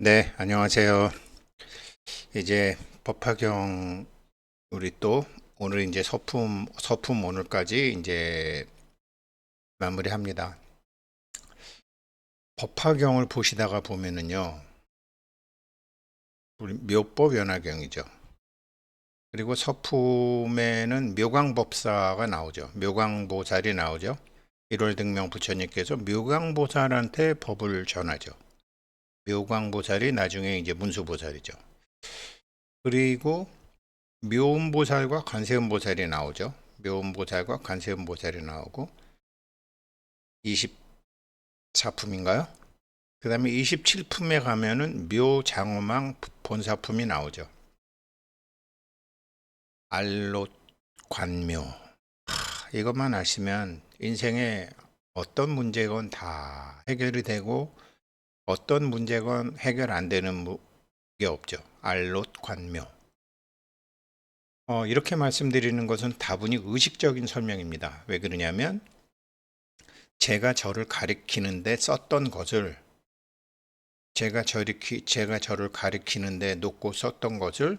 네, 안녕하세요. 이제 법화경 우리 또 오늘 이제 서품 서품 오늘까지 이제 마무리합니다. 법화경을 보시다가 보면은요. 우리 묘법 연화경이죠. 그리고 서품에는 묘광법사가 나오죠. 묘광보살이 나오죠. 1월 등명 부처님께서 묘광보살한테 법을 전하죠. 묘광 보살이 나중에 이제 문수 보살이죠. 그리고 묘음 보살과 관세음 보살이 나오죠. 묘음 보살과 관세음 보살이 나오고 24품인가요? 그 다음에 27품에 가면은 묘장어망 본사품이 나오죠. 알롯 관묘. 하, 이것만 아시면 인생에 어떤 문제건 다 해결이 되고 어떤 문제건 해결 안 되는 게 없죠. 알롯 관묘. 어, 이렇게 말씀드리는 것은 다분히 의식적인 설명입니다. 왜 그러냐면 제가 저를 가리키는데 썼던 것을 제가 저리 제가 저를 가리키는데 놓고 썼던 것을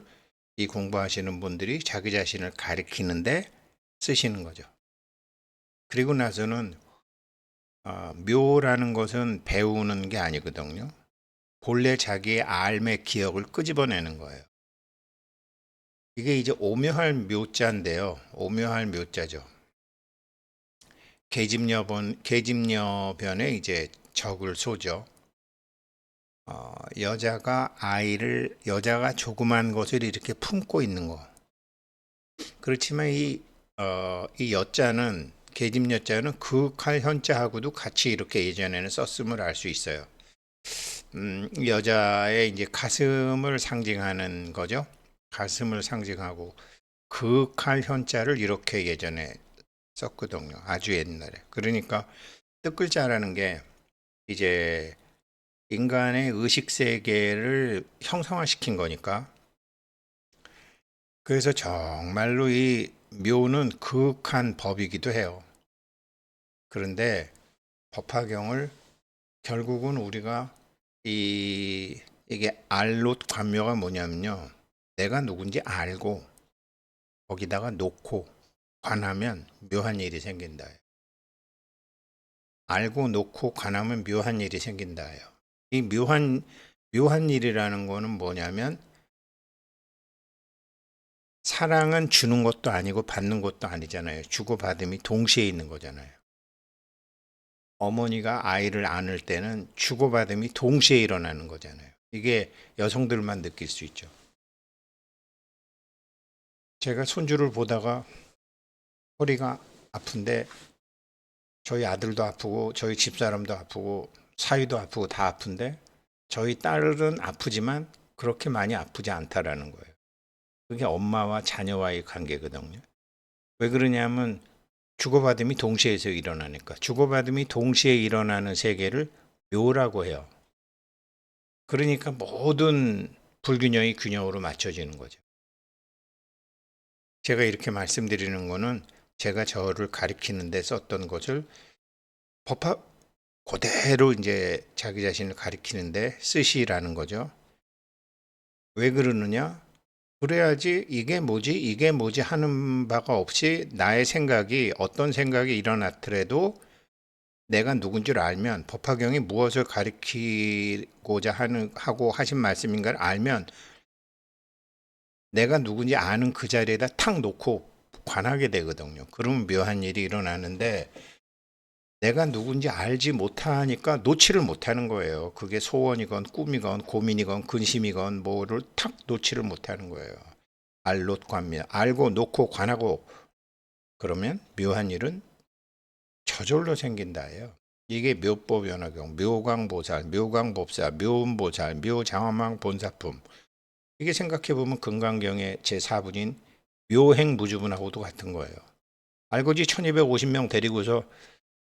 이 공부하시는 분들이 자기 자신을 가리키는데 쓰시는 거죠. 그리고 나서는 어, 묘라는 것은 배우는 게 아니거든요. 본래 자기의 알의 기억을 끄집어내는 거예요. 이게 이제 오묘할 묘자인데요. 오묘할 묘자죠. 계집녀변 계집녀변에 이제 적을 쏘죠. 어, 여자가 아이를 여자가 조그만 것을 이렇게 품고 있는 거. 그렇지만 이 어, 이 여자는 계집여자는 극할 현자하고도 같이 이렇게 예전에는 썼음을 알 수 있어요. 음, 여자의 이제 가슴을 상징하는 거죠. 가슴을 상징하고 극할 현자를 이렇게 예전에 썼거든요. 아주 옛날에. 그러니까 뜻글자라는 게 이제 인간의 의식 세계를 형성화시킨 거니까. 그래서 정말로 이 묘는 극한 법이기도 해요. 그런데 법화경을 결국은 우리가 이 이게 알롯 관묘가 뭐냐면요. 내가 누군지 알고 거기다가 놓고 관하면 묘한 일이 생긴다. 알고 놓고 관하면 묘한 일이 생긴다요. 이 묘한 묘한 일이라는 거는 뭐냐면 사랑은 주는 것도 아니고 받는 것도 아니잖아요. 주고 받음이 동시에 있는 거잖아요. 어머니가 아이를 안을 때는 주고받음이 동시에 일어나는 거잖아요. 이게 여성들만 느낄 수 있죠. 제가 손주를 보다가 허리가 아픈데 저희 아들도 아프고 저희 집사람도 아프고 사위도 아프고 다 아픈데 저희 딸은 아프지만 그렇게 많이 아프지 않다라는 거예요. 그게 엄마와 자녀와의 관계거든요. 왜 그러냐면 주고받음이 동시에서 일어나니까 주고받음이 동시에 일어나는 세계를 묘라고 해요. 그러니까 모든 불균형이 균형으로 맞춰지는 거죠. 제가 이렇게 말씀드리는 거는 제가 저를 가리키는데 썼던 것을 법화 그대로 이제 자기 자신을 가리키는데 쓰시라는 거죠. 왜 그러느냐? 그래야지 이게 뭐지 이게 뭐지 하는 바가 없이 나의 생각이 어떤 생각이 일어났더라도 내가 누군지를 알면 법화경이 무엇을 가리키고자 하는 하고 하신 말씀인가를 알면 내가 누군지 아는 그 자리에다 탁 놓고 관하게 되거든요. 그러면 묘한 일이 일어나는데 내가 누군지 알지 못하니까 놓지를 못하는 거예요. 그게 소원이건 꿈이건 고민이건 근심이건 뭐를 탁 놓지를 못하는 거예요. 알롯 관미 알고 놓고 관하고 그러면 묘한 일은 저절로 생긴다예요. 이게 묘법 연화경, 묘광보살, 묘광법사, 묘음보살, 묘장화망 본사품. 이게 생각해 보면 금강경의 제 4분인 묘행무주분하고도 같은 거예요. 알고지 1250명 데리고서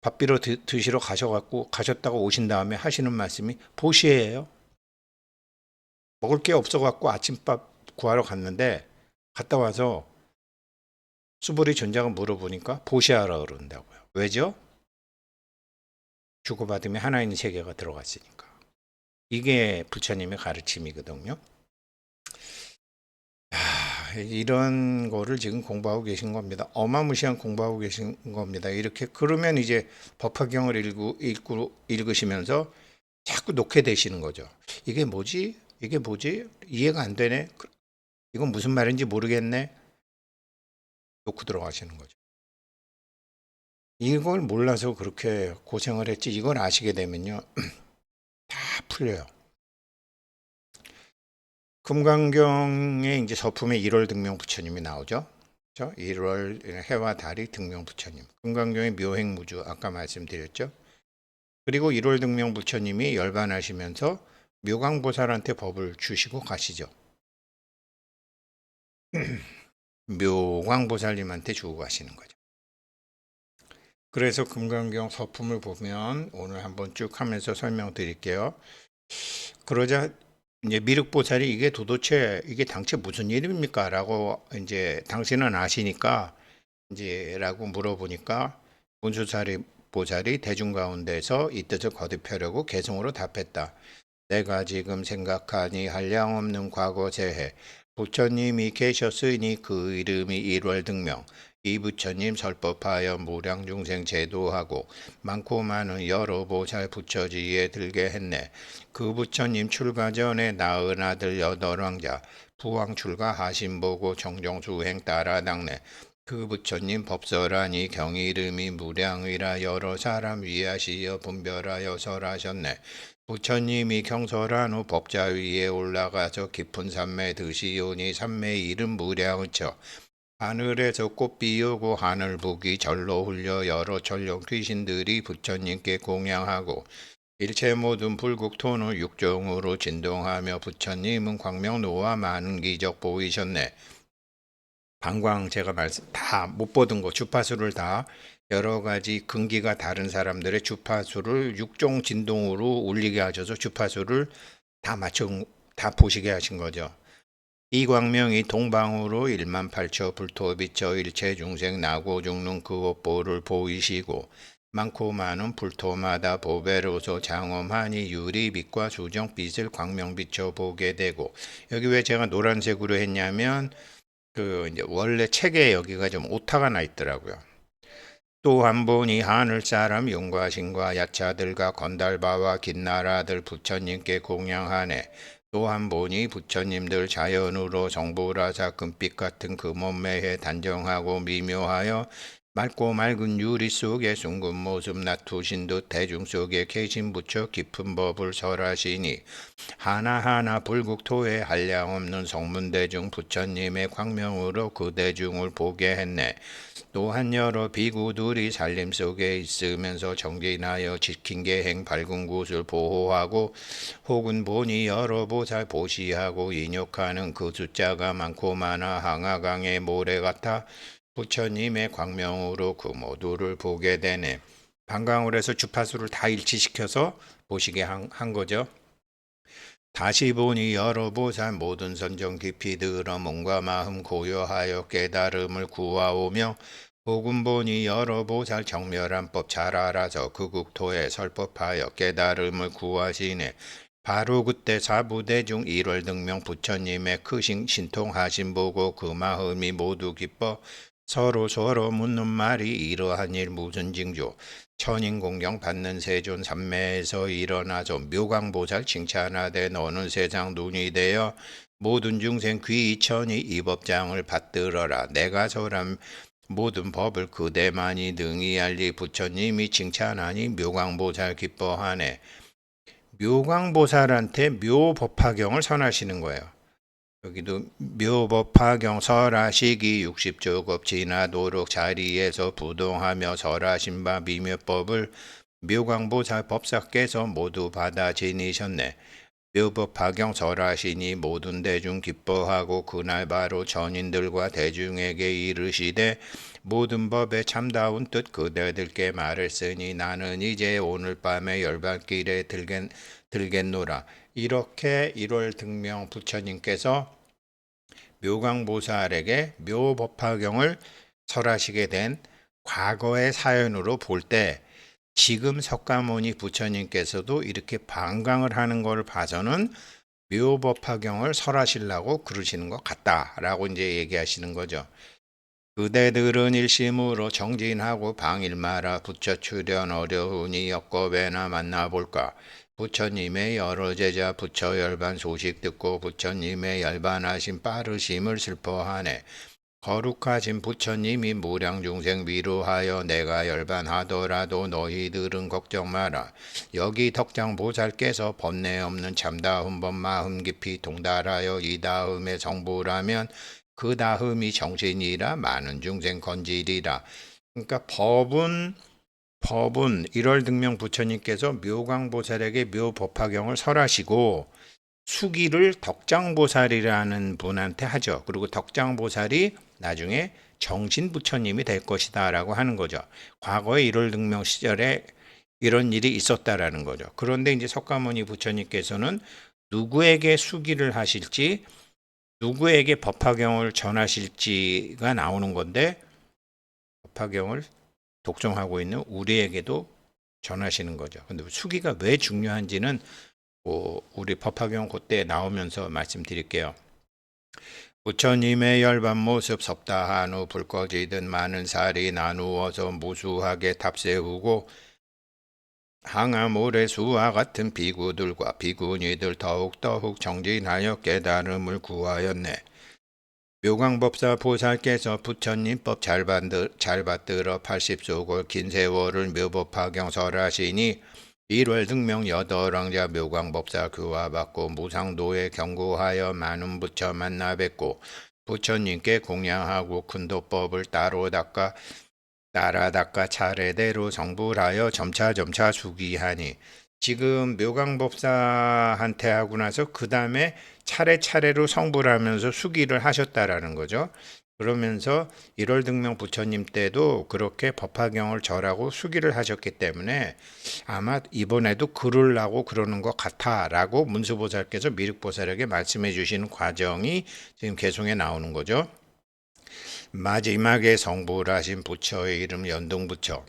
밥 비러 드, 시러 가셔갖고 가셨다가 오신 다음에 하시는 말씀이 보시예요. 먹을 게 없어갖고 아침밥 구하러 갔는데 갔다 와서 수보리 전장을 물어보니까 보시하라 그런다고요. 왜죠? 주고받음이 하나 있는 세계가 들어갔으니까. 이게 부처님의 가르침이거든요. 아, 이런 거를 지금 공부하고 계신 겁니다. 어마무시한 공부하고 계신 겁니다. 이렇게 그러면 이제 법화경을 읽고, 읽고 읽으시면서 자꾸 놓게 되시는 거죠. 이게 뭐지? 이게 뭐지? 이해가 안 되네. 그- 이건 무슨 말인지 모르겠네. 놓고 들어가시는 거죠. 이걸 몰라서 그렇게 고생을 했지. 이걸 아시게 되면요. 다 풀려요. 금강경에 이제 서품에 1월 등명 부처님이 나오죠. 그렇죠? 1월 해와 달이 등명 부처님. 금강경의 묘행무주 아까 말씀드렸죠. 그리고 1월 등명 부처님이 열반하시면서 묘광보살한테 법을 주시고 가시죠. 묘광보살님한테 주고 가시는 거죠. 그래서 금강경 서품을 보면 오늘 한번 쭉 하면서 설명드릴게요. 그러자 이제 미륵 보살이 이게 도대체 이게 당최 무슨 일입니까? 라고 이제 당신은 아시니까 이제라고 물어보니까 문수사리 보살이 대중 가운데서 이 뜻을 거듭하려고 개성으로 답했다. 내가 지금 생각하니 한량없는 과거 재해 부처님이 계셨으니 그 이름이 일월 등명 이 부처님 설법하여 무량중생 제도하고 많고 많은 여러 보살 부처지에 들게 했네. 그 부처님 출가 전에 낳은 아들 여덟 왕자 부왕 출가하심 보고 정정수행 따라 닦네. 그 부처님 법설하니 경이 이름이 무량이라 여러 사람 위하시어 분별하여 설하셨네. 부처님이 경설한 후 법자 위에 올라가서 깊은 산매 드시오니 산매 이름 무량의처 하늘에서 꽃 비우고 하늘 북이 절로 흘려 여러 전령 귀신들이 부처님께 공양하고 일체 모든 불국토는 육종으로 진동하며 부처님은 광명노와 많은 기적 보이셨네. 방광 제가 말씀 다 못 보던 거 주파수를 다 여러 가지 근기가 다른 사람들의 주파수를 육종 진동으로 울리게 하셔서 주파수를 다 맞춰 다 보시게 하신 거죠. 이 광명이 동방으로 일만 팔처 불토 비쳐 일체 중생 나고 죽는 그 업보를 보이시고 많고 많은 불토마다 보배로서 장엄하니 유리빛과 수정빛을 광명 비쳐 보게 되고 여기 왜 제가 노란색으로 했냐면 그 이제 원래 책에 여기가 좀 오타가 나 있더라고요. 또 한 분이 하늘 사람 용과신과 야차들과 건달바와 긴나라들 부처님께 공양하네. 또한 분이 부처님들 자연으로 정보라사 금빛 같은 그 몸매에 단정하고 미묘하여 맑고 맑은 유리 속에 숭근 모습 나투신 듯 대중 속에 계신 부처 깊은 법을 설하시니 하나하나 불국토에 한량없는 성문대중 부처님의 광명으로 그 대중을 보게 했네. 또한 여러 비구들이 살림 속에 있으면서 정진하여 지킨 계행 밝은 곳을 보호하고 혹은 보니 여러 보살 보시하고 인욕하는 그 숫자가 많고 많아 항아강의 모래 같아 부처님의 광명으로 그 모두를 보게 되네. 방광을 해서 주파수를 다 일치시켜서 보시게 한, 한 거죠. 다시 보니 보살 모든 선정 깊이 들어 몸과 마음 고요하여 깨달음을 구하오며 혹은 보니 보살 정멸한 법 잘 알아서 그 국토에 설법하여 깨달음을 구하시네. 바로 그때 사부대중 일월 등명 부처님의 크신 신통하심 보고 그 마음이 모두 기뻐 서로 서로 묻는 말이 이러한 일 무슨 징조 천인 공경 받는 세존 삼매에서 일어나서 묘광보살 칭찬하되 너는 세상 눈이 되어 모든 중생 귀천이 이 법장을 받들어라 내가 설한 모든 법을 그대만이 능히 알리 부처님이 칭찬하니 묘광보살 기뻐하네 묘광보살한테 묘법화경을 선하시는 거예요. 여기도 묘법화경 설하시기 60조급 진하도록 자리에서 부동하며 설하신 바 미묘법을 묘광보살 법사께서 모두 받아 지니셨네. 묘법화경 설하시니 모든 대중 기뻐하고 그날 바로 전인들과 대중에게 이르시되 모든 법에 참다운 뜻 그대들께 말했으니 나는 이제 오늘 밤에 열반길에 들겠, 들겠노라. 이렇게 1월 등명 부처님께서 묘광보살에게 묘법화경을 설하시게 된 과거의 사연으로 볼 때 지금 석가모니 부처님께서도 이렇게 반강을 하는 걸 봐서는 묘법화경을 설하시려고 그러시는 것 같다라고 이제 얘기하시는 거죠. 그대들은 일심으로 정진하고 방일 마라 부처 출연 어려우니 엮어배나 만나볼까. 부처님의 여러 제자 부처 열반 소식 듣고 부처님의 열반하신 빠르심을 슬퍼하네. 거룩하신 부처님이 무량 중생 위로하여 내가 열반하더라도 너희들은 걱정 마라. 여기 덕장 보살께서 번뇌 없는 참다음 법 마음 깊이 동달하여 이 다음에 정부라면 그 다음이 정신이라 많은 중생 건지리라. 그러니까 법은 법은 1월 등명 부처님께서 묘광보살에게 묘법화경을 설하시고 수기를 덕장보살이라는 분한테 하죠. 그리고 덕장보살이 나중에 정신부처님이 될 것이다 라고 하는 거죠. 과거에 1월 등명 시절에 이런 일이 있었다라는 거죠. 그런데 이제 석가모니 부처님께서는 누구에게 수기를 하실지 누구에게 법화경을 전하실지가 나오는 건데 법화경을 독점하고 있는 우리에게도 전하시는 거죠. 근데 수기가 왜 중요한지는 뭐 우리 법화경 그때 나오면서 말씀드릴게요. 부처님의 열반 모습 섭다한 후 불 꺼지듯 많은 살이 나누어서 무수하게 탑세우고 항암 모래수와 같은 비구들과 비구니들 더욱더욱 정진하여 깨달음을 구하였네. 묘광법사 보살께서 부처님 법 잘 받들, 잘 받들어 80소골 긴 세월을 묘법화경 설하시니 1월 등명 여덟왕자 묘광법사 교화 받고 무상도에 경고하여 많은 부처 만나 뵙고 부처님께 공양하고 큰도법을 따로 닦아 따라 닦아 차례대로 정불하여 점차점차 수기하니 지금 묘광법사한테 하고 나서 그 다음에 차례차례로 성불하면서 수기를 하셨다라는 거죠. 그러면서 1월 등명 부처님 때도 그렇게 법화경을 절하고 수기를 하셨기 때문에 아마 이번에도 그러려고 그러는 것 같아라고 문수보살께서 미륵보살에게 말씀해 주시는 과정이 지금 개송에 나오는 거죠. 마지막에 성불하신 부처의 이름 연동부처.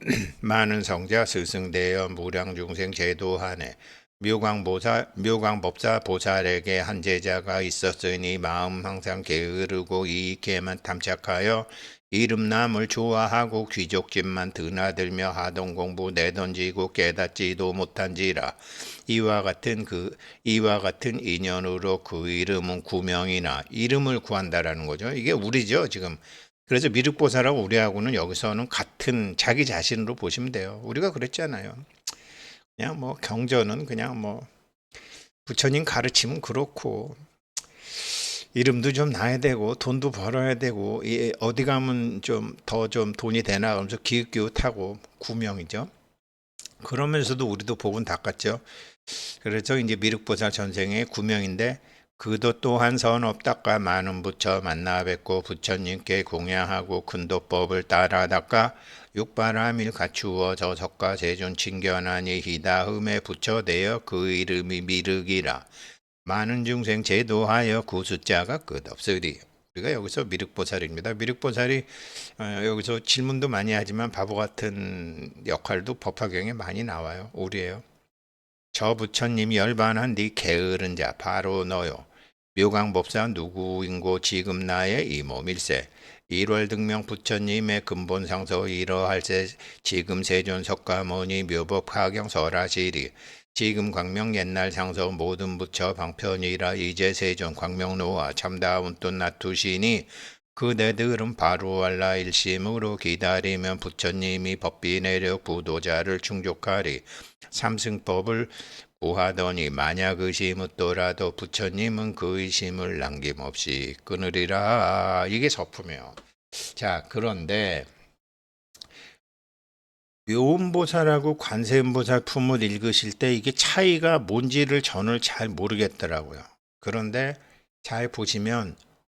많은 성자 스승되어 무량중생 제도하네 묘광 보살, 묘광 법사 보살에게 한 제자가 있었으니 마음 항상 게으르고 이익에만 탐착하여 이름남을 좋아하고 귀족집만 드나들며 하던 공부 내던지고 깨닫지도 못한지라 이와 같은 그 이와 같은 인연으로 그 이름은 구명이나 이름을 구한다라는 거죠. 이게 우리죠 지금. 그래서 미륵보살하고 우리하고는 여기서는 같은 자기 자신으로 보시면 돼요. 우리가 그랬잖아요. 그냥 뭐 경전은 그냥 뭐 부처님 가르치면 그렇고 이름도 좀 나야 되고 돈도 벌어야 되고 이 어디 가면 좀 더좀 돈이 되나 그러면서 기웃기웃하고 구명이죠. 그러면서도 우리도 복은 닦았죠. 그래서 이제 미륵보살 전생의 구명인데 그도 또한 선 없다가 많은 부처 만나 뵙고 부처님께 공양하고 근도법을 따라 닦아 육바람일 갖추어 저 석가 세존 칭견하니 히다음에 부처되어 그 이름이 미륵이라 많은 중생 제도하여 그 숫자가 끝없으리 우리가 여기서 미륵보살입니다. 미륵보살이 어, 여기서 질문도 많이 하지만 바보 같은 역할도 법화경에 많이 나와요. 우리예요. 저 부처님이 열반한 네 게으른 자 바로 너요. 묘강법사 누구인고 지금 나의 이몸일세. 1월 등명 부처님의 근본상서 이러할세 지금 세존 석가모니 묘법 하경 설하시리. 지금 광명 옛날 상서 모든 부처 방편이라 이제 세존 광명노와 참다운 또 놔두시니 그대들은 바로 알라 일심으로 기다리면 부처님이 법비 내려 부도자를 충족하리. 삼승법을 구하더니 만약 의심했더라도 부처님은 그 의심을 남김없이 끊으리라. 이게 서품이에요. 자, 그런데 묘음보살하고 관세음보살 품을 읽으실 때 이게 차이가 뭔지를 저는 잘 모르겠더라고요. 그런데 잘 보시면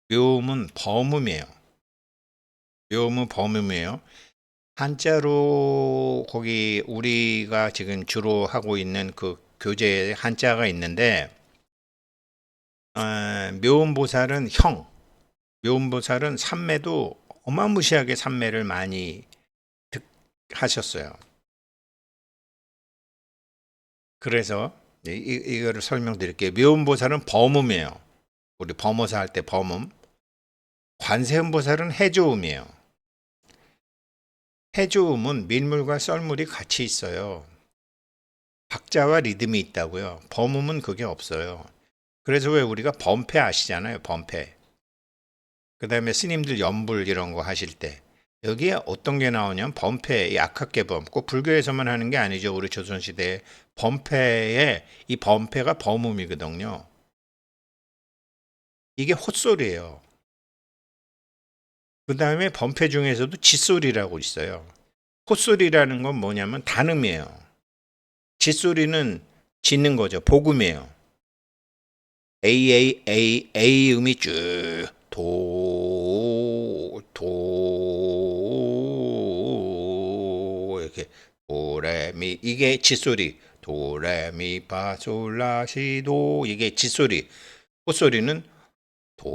묘음은 범음이에요. 묘음은 범음이에요. 한자로 거기 우리가 지금 주로 하고 있는 그 교재에 한자가 있는데 어, 묘음보살은 형, 묘음보살은 삼매도 어마무시하게 삼매를 많이 득, 하셨어요. 그래서 이, 이- 이거를 설명드릴게요. 묘음보살은 범음이에요. 우리 범어사 할 때 범음. 관세음보살은 해조음이에요. 해조음은 밀물과 썰물이 같이 있어요. 박자와 리듬이 있다고요. 범음은 그게 없어요. 그래서 왜 우리가 범패 아시잖아요. 범패. 그 다음에 스님들 연불 이런 거 하실 때 여기에 어떤 게 나오냐면 범패, 이 악학계범. 꼭 불교에서만 하는 게 아니죠. 우리 조선시대에 범패에 이 범패가 범음이거든요. 이게 헛소리예요. 그 다음에 범패 중에서도 짓소리라고 있어요. 헛소리라는 건 뭐냐면 단음이에요. 짓소리는 짓는 거죠. 복음이에요. A A A A 음이 쭉 도 도 이렇게 도레미 이게 짓소리 도레미 파솔라시도 이게 짓소리 헛소리는 도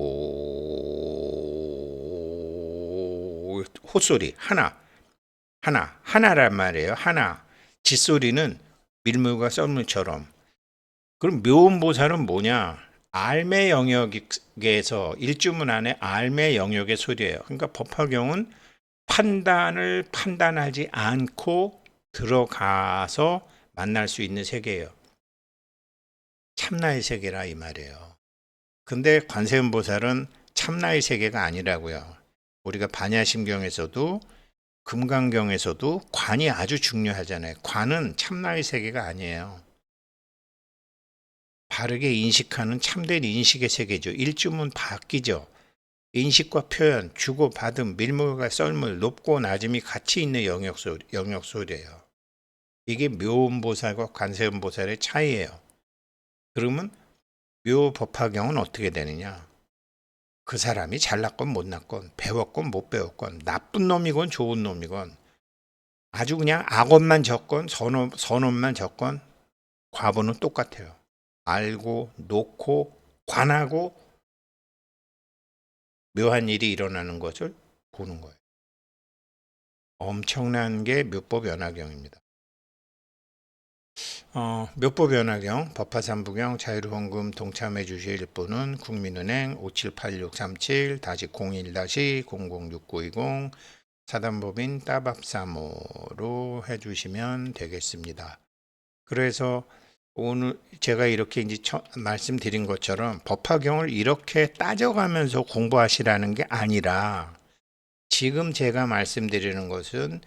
헛소리. 하나. 하나. 하나란 말이에요. 하나. 짓소리는 밀물과 썰물처럼. 그럼 묘음보살은 뭐냐? 알매 영역에서 일주문 안에 알매 영역의 소리예요. 그러니까 법화경은 판단을 판단하지 않고 들어가서 만날 수 있는 세계예요. 참나의 세계라 이 말이에요. 근데 관세음보살은 참나의 세계가 아니라고요. 우리가 반야심경에서도 금강경에서도 관이 아주 중요하잖아요. 관은 참나의 세계가 아니에요. 바르게 인식하는 참된 인식의 세계죠. 일주문 바뀌죠. 인식과 표현, 주고 받음, 밀물과 썰물, 높고 낮음이 같이 있는 영역 소 영역 소리예요. 이게 묘음보살과 관세음보살의 차이예요. 그러면 묘법화경은 어떻게 되느냐? 그 사람이 잘났건 못났건 배웠건 못 배웠건 나쁜 놈이건 좋은 놈이건 아주 그냥 악업만 적건 선업, 선업만 적건 과보는 똑같아요. 알고 놓고 관하고 묘한 일이 일어나는 것을 보는 거예요. 엄청난 게 묘법 연화경입니다. 어, 연화경, 법화삼부경, 자유로원금 동참해 주실 분은 국민은행 578637-01-006920 사단법인 따밥사모로 해주시면 되겠습니다. 그래서 오늘 제가 이렇게 이제 처- 말씀드린 것처럼 법화경을 이렇게 따져가면서 공부하시라는 게 아니라 지금 제가 말씀드리는 것은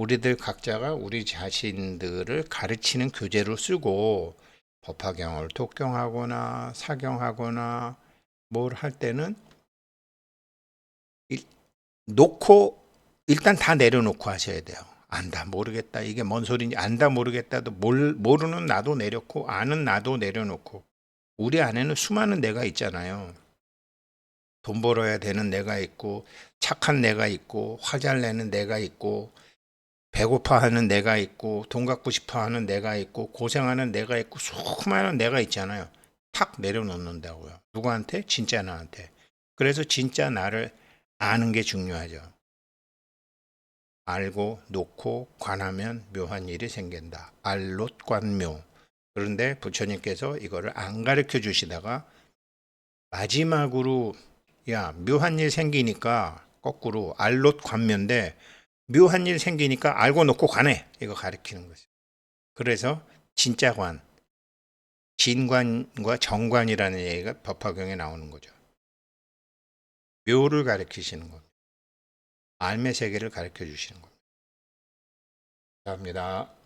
우리들 각자가 우리 자신들을 가르치는 교재로 쓰고 법화경을 독경하거나 사경하거나 뭘 할 때는 일- 놓고 일단 다 내려놓고 하셔야 돼요. 안다 모르겠다 이게 뭔 소리인지 안다 모르겠다도 몰, 모르는 나도 내렸고 아는 나도 내려놓고 우리 안에는 수많은 내가 있잖아요. 돈 벌어야 되는 내가 있고 착한 내가 있고 화잘 내는 내가 있고 배고파하는 내가 있고 돈 갖고 싶어하는 내가 있고 고생하는 내가 있고 수많은 내가 있잖아요. 탁 내려놓는다고요. 누구한테? 진짜 나한테. 그래서 진짜 나를 아는 게 중요하죠. 알고 놓고 관하면 묘한 일이 생긴다. 알롯 관묘. 그런데 부처님께서 이거를 안 가르쳐 주시다가 마지막으로 야 묘한 일 생기니까 거꾸로 알롯 관묘인데 묘한 일 생기니까 알고 놓고 관해 이거 가리키는 거죠. 그래서 진짜 관, 진관과 정관이라는 얘기가 법화경에 나오는 거죠. 묘를 가리키시는 겁니다. 알매 세계를 가르쳐 주시는 겁니다. 감사합니다.